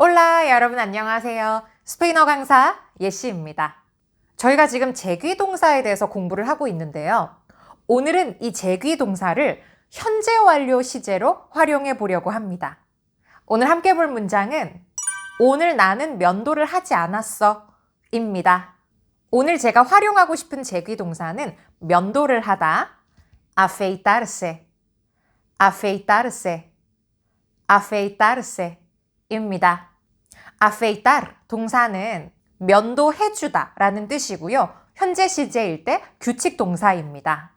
올라 여러분 안녕하세요. 스페인어 강사 예시입니다. 저희가 지금 제귀 동사에 대해서 공부를 하고 있는데요. 오늘은 이 제귀 동사를 현재 완료 시제로 활용해 보려고 합니다. 오늘 함께 볼 문장은 오늘 나는 면도를 하지 않았어 입니다. 오늘 제가 활용하고 싶은 제귀 동사는 면도를 하다 afeitarse afeitarse afeitarse 입니다. afeitar 동사는 면도해주다 라는 뜻이고요. 현재 시제일 때 규칙 동사입니다.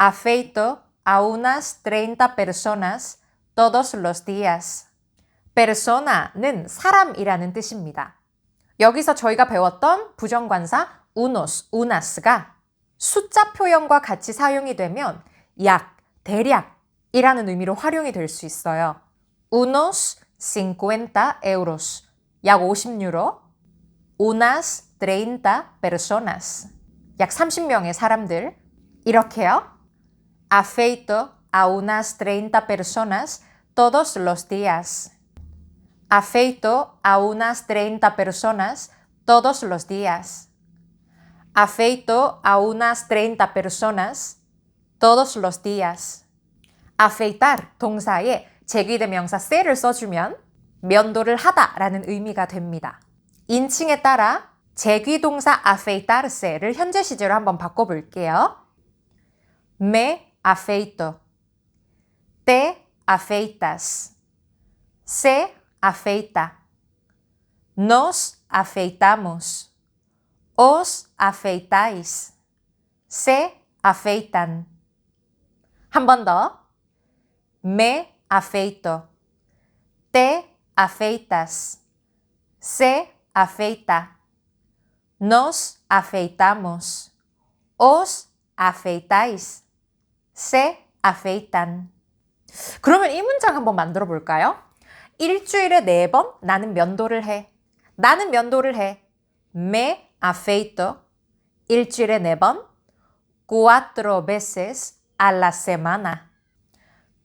afeito a unas 30 personas todos los días. persona는 사람이라는 뜻입니다. 여기서 저희가 배웠던 부정관사 unos, unas가 숫자 표현과 같이 사용이 되면 약, 대략이라는 의미로 활용이 될 수 있어요. unos 50 euros, 약 50유로, unas 30 personas, 약 30명의 사람들. 이렇게요. afeito a unas 30 personas todos los días. afeito a unas 30 personas todos los días. afeito a unas 30 personas todos los días. afeitar 동사에 제귀대명사 세를 써주면 면도를 하다라는 의미가 됩니다. 인칭에 따라 제귀 동사 afeitarse를 현재 시제로 한번 바꿔볼게요. Me afeito. Te afeitas. Se afeita. Nos afeitamos. Os afeitáis. Se afeitan. 한 번 더. Me afeito. Te afeitas. Se afeita. Nos afeitamos. Os afeitáis. Se afeitan. 그러면 이 문장 한번 만들어 볼까요? 일주일에 네 번 나는 면도를 해. 나는 면도를 해. Me afeito. 일주일에 네 번. Cuatro veces a la semana.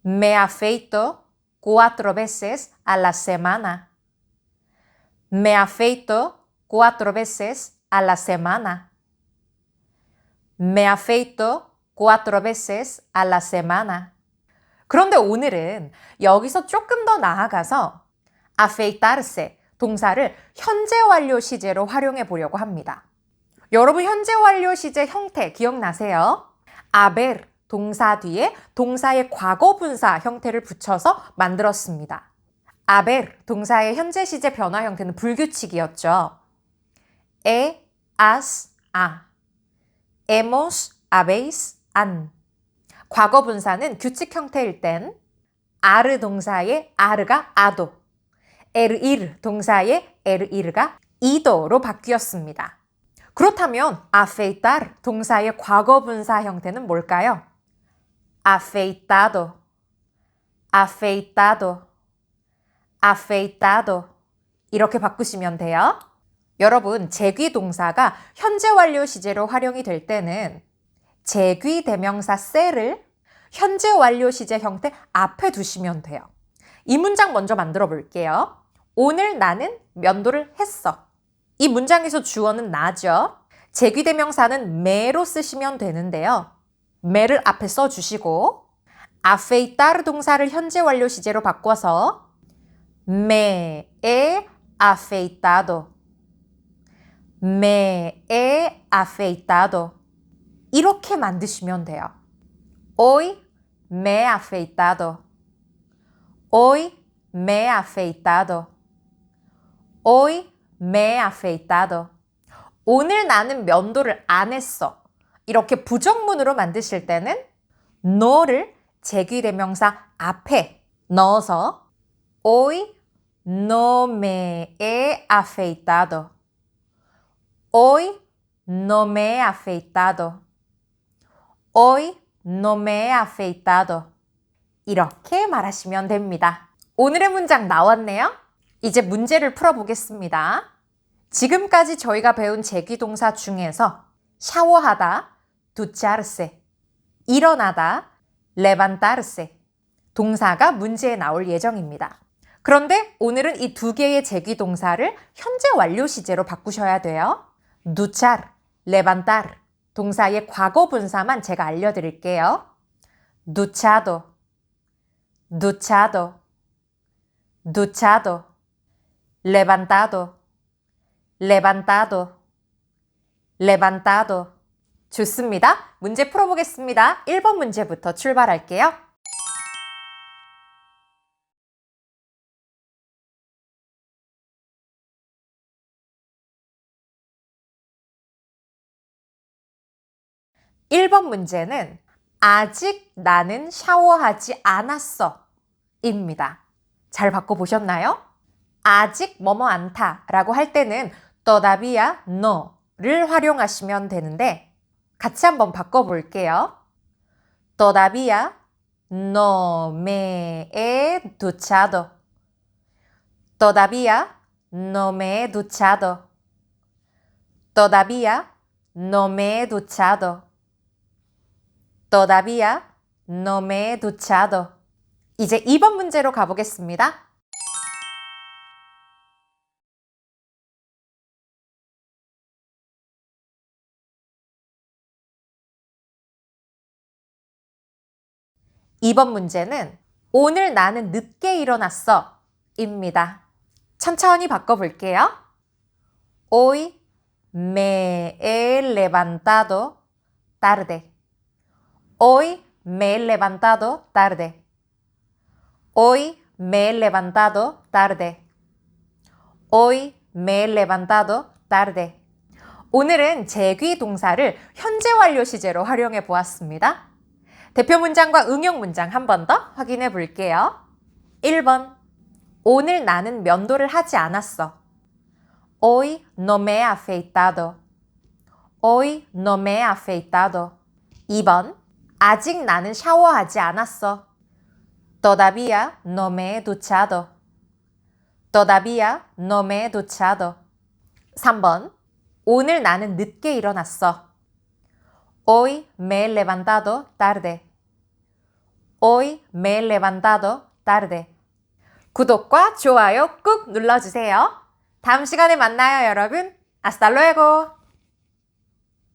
Me afeito cuatro veces a la semana. Me afeito cuatro veces a la semana. Me afeito cuatro veces a la semana. 그런데 오늘은 여기서 조금 더 나아가서 afeitarse 동사를 현재 완료 시제로 활용해 보려고 합니다. 여러분 현재 완료 시제 형태 기억나세요? haber 동사 뒤에 동사의 과거 분사 형태를 붙여서 만들었습니다. haber 동사의 현재 시제 변화 형태는 불규칙이었죠. e, as, a. hemos, habéis, han. 과거 분사는 규칙 형태일 땐 아르 동사의 아르가 아도, 에르이르 동사의 에르이르가 이도로 바뀌었습니다. 그렇다면 afeitar 동사의 과거 분사 형태는 뭘까요? Afeitado, afeitado, afeitado 이렇게 바꾸시면 돼요. 여러분, 제귀 동사가 현재 완료 시제로 활용이 될 때는 제귀 대명사 셀을 현재 완료 시제 형태 앞에 두시면 돼요. 이 문장 먼저 만들어 볼게요. 오늘 나는 면도를 했어. 이 문장에서 주어는 나죠. 제귀 대명사는 매로 쓰시면 되는데요. 매를 앞에 써 주시고 afeitar 동사를 현재 완료 시제로 바꿔서 me he afeitado. me he afeitado. 이렇게 만드시면 돼요. Hoy me he afeitado. Hoy me he afeitado. Hoy me he afeitado. 오늘 나는 면도를 안 했어. 이렇게 부정문으로 만드실 때는 no를 제귀대명사 앞에 넣어서 Hoy no me he afeitado. Hoy no me he afeitado. Hoy no me he afeitado. 이렇게 말하시면 됩니다. 오늘의 문장 나왔네요? 이제 문제를 풀어보겠습니다. 지금까지 저희가 배운 제귀동사 중에서 샤워하다, ducharse, 일어나다, levantarse 동사가 문제에 나올 예정입니다. 그런데 오늘은 이 두 개의 제귀 동사를 현재 완료 시제로 바꾸셔야 돼요. duchar, levantar 동사의 과거 분사만 제가 알려드릴게요. duchado, duchado, duchado, levantado, levantado, levantado. 좋습니다. 문제 풀어보겠습니다. 1번 문제부터 출발할게요. 일 번 문제는 아직 나는 샤워하지 않았어 입니다. 잘 바꿔보셨나요? 아직 뭐뭐 않다 라고 할 때는 todavía no를 활용하시면 되는데 같이 한번 바꿔볼게요. Todavía no me he duchado. Todavía no me he duchado. Todavía no me he duchado. Todavía no me he duchado. 이제 2번 문제로 가보겠습니다. 이번 문제는 오늘 나는 늦게 일어났어 입니다. 천천히 바꿔볼게요. Hoy me he levantado tarde. Hoy me he levantado tarde. Hoy me he levantado tarde. Hoy me he levantado tarde. 오늘은 제귀 동사를 현재 완료 시제로 활용해 보았습니다. 대표 문장과 응용 문장 한 번 더 확인해 볼게요. 1번. 오늘 나는 면도를 하지 않았어. Hoy no me he afeitado. Hoy no me he afeitado. 2번. 아직 나는 샤워하지 않았어. Todavía no me he duchado. Todavía no me he duchado. 3번. 오늘 나는 늦게 일어났어. Hoy me he levantado tarde. Hoy me he levantado tarde. 구독과 좋아요 꾹 눌러주세요. 다음 시간에 만나요, 여러분. Luego.